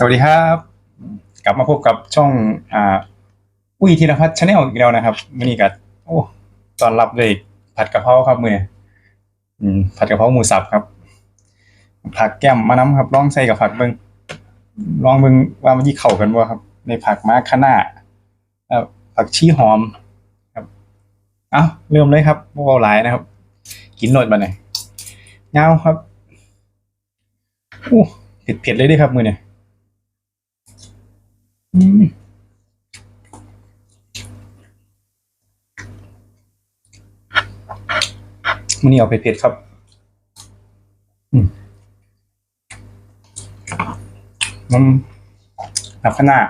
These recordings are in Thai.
สวัสดีครับ กลับมาพบกับช่องอ่าอุ้ยธีรพัฒน์ชาแนลอีกแล้วนะครับมื่อนี้ก็โอ้ตอนรับเลยผัดกะเพราครับมือนี้อืมผัดกะเพราหมูสับครับ ผักแก้มมะน้ำครับลองใส่กับผักเบิงลองเบิงว่ามันยี่เข้ากันบ่ครับ ในผักมาคะน้าผักชีหอมครับเอาเริ่มเลยครับบ่เว้าหลายนะครับ กินโนดบัดนี้เงาครับโอ้เผ็ดๆเลยด้อครับมือเนี้อื มันนี่เอาเผ็ดๆครับอืมมันหนับขนาด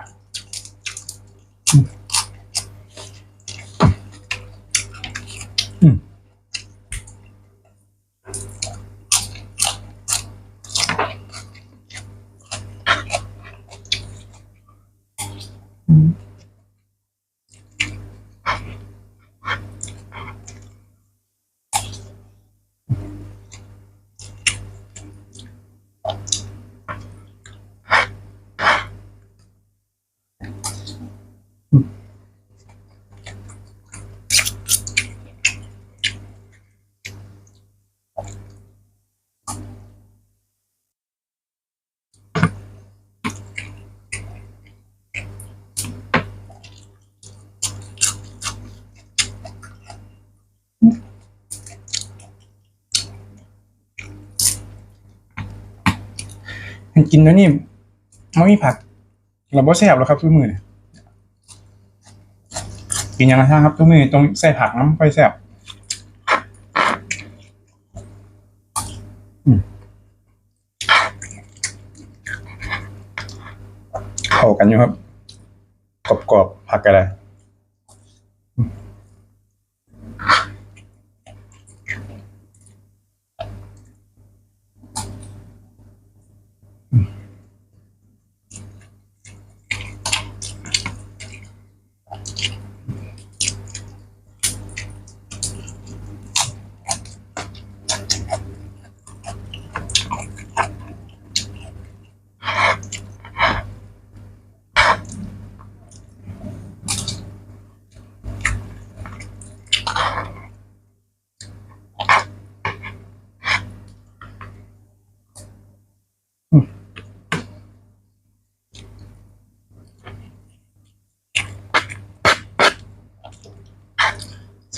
กินแล้วนี่มันมีผักเราบ่แซ่บแล้วครับทุกมือเนี่ยกินยังไงครับทุกมือตรงใส่ผักน้ำค่อยแซ่บเข้ากันอยู่ครับกรอบๆผักอะไร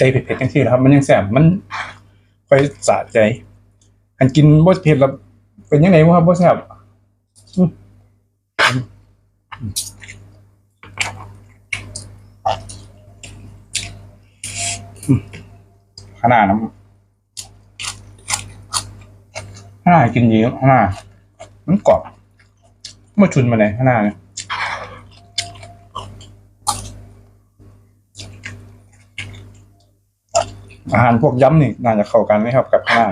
ใส่เผ็ดๆจังซี่แหล้วครับ มันยังแซ่บมันค่อยสะใจอันกินบ่เผ็ดแล้วเป็นยังไงวะครับบ่แซ่บขนาดน้ำขนาดกินดีขนาดมันกรอบมาชุนมาเลยขนาดเนี่ย อาหารพวกย้ำนี่น่าจะเข้ากันไหมครับกับข้าว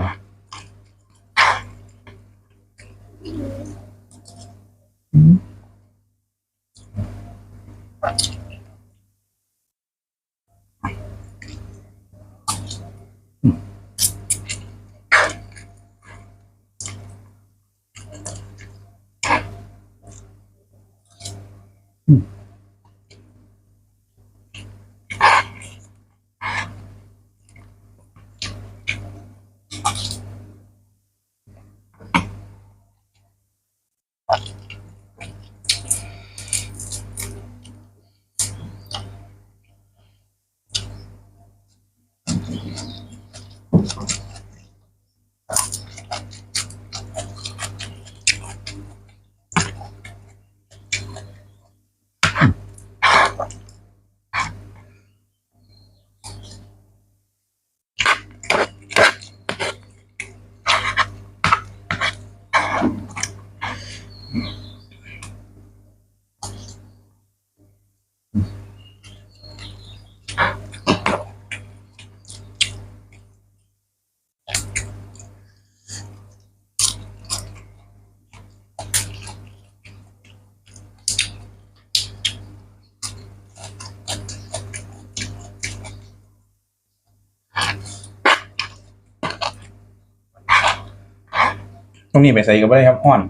ตรงนี้ไปใส่ก็ไได้ครับห้อน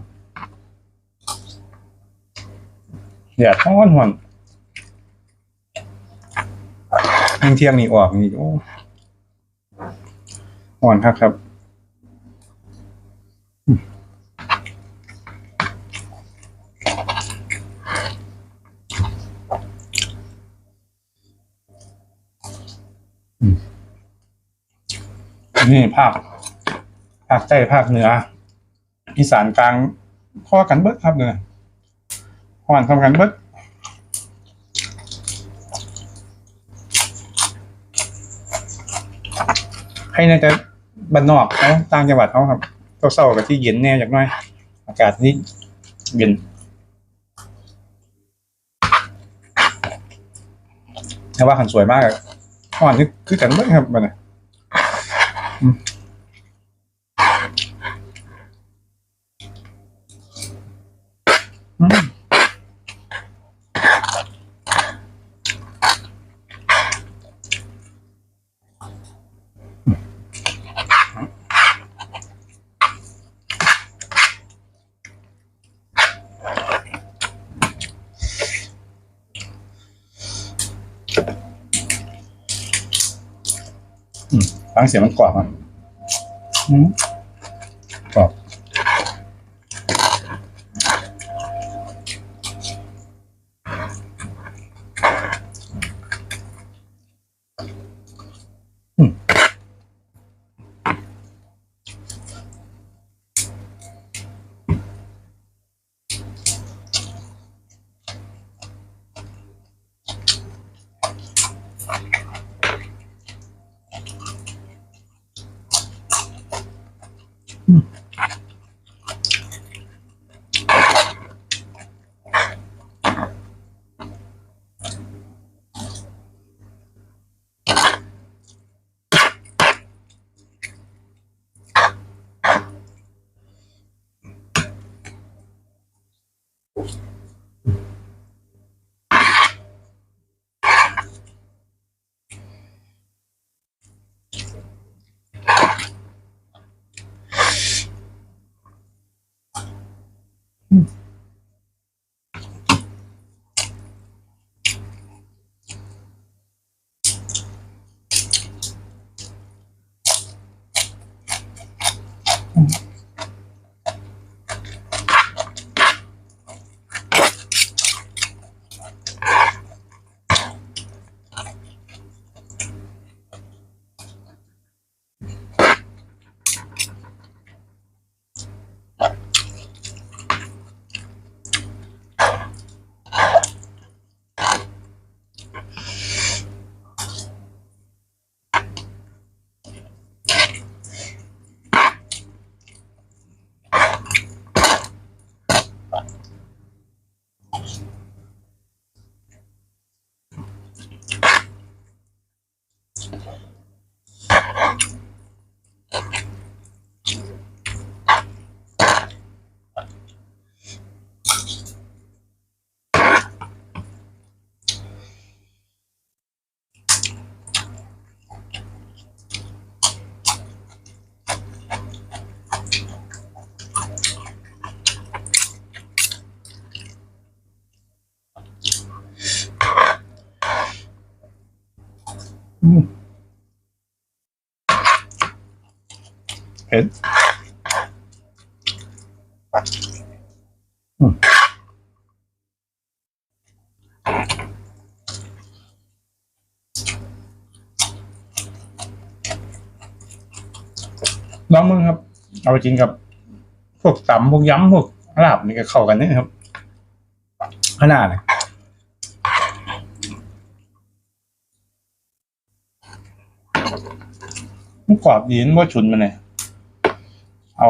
แดดร้อนหอนเที่ยงเที่ยงนี่ออกนี่โอ้อ่อนครับครับนี่ภาคภาคใต้ภาคเหนือ อีสานกลางข้อกันเบิดครับเนี่ยข้อกันทำกันเบิดให้ในแต่บ้านนอกเขาต่างจังหวัดเขาครับเศร้าๆกับที่เย็นแน่จากน้อย อากาศนี่เย็นแต่ว่าขันสวยมากอะข้อนนี่คือกันเบิดครับมันน่ะ ฟังเสียงมันกรอบอะอืม อื ม เผ็ดอืมลองมึงครับ เอาไปกินกับ พวกตำพวกยำพวกลาบนี่ก็เข้ากันนี่ครับขนาดเลยมันกรอบดีนว่าฉุนมันเลย เอา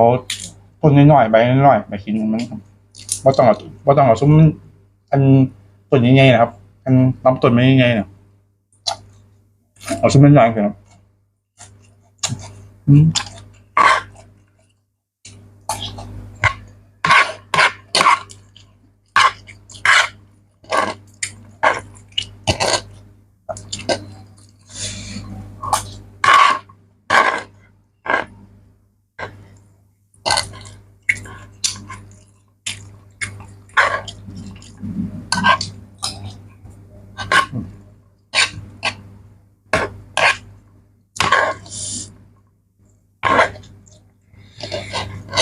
ต้นน้อยๆใบน้อยๆไปกินมันว่าต้องเอาว่าต้องเอาซุ้มมันอันต้นใหญ่ๆนะครับ อันลำต้นไม่ใหญ่ๆนะเอาซุ้มมันใหญ่ๆครับอืม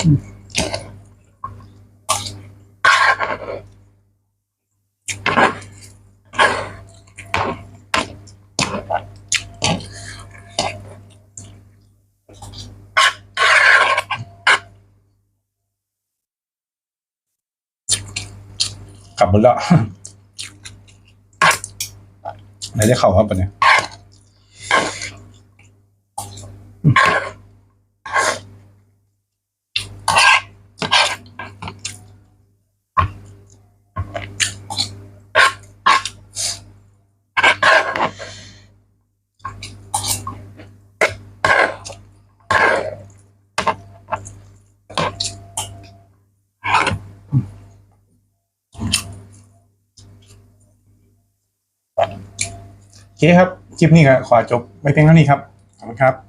กลับหมดแล้วไหนจะเข่าครับปะเนี่ย โอเคครับ คลิปนี้ก็ขอจบไว้เพียงเท่านี้ครับ ขอบคุณครับ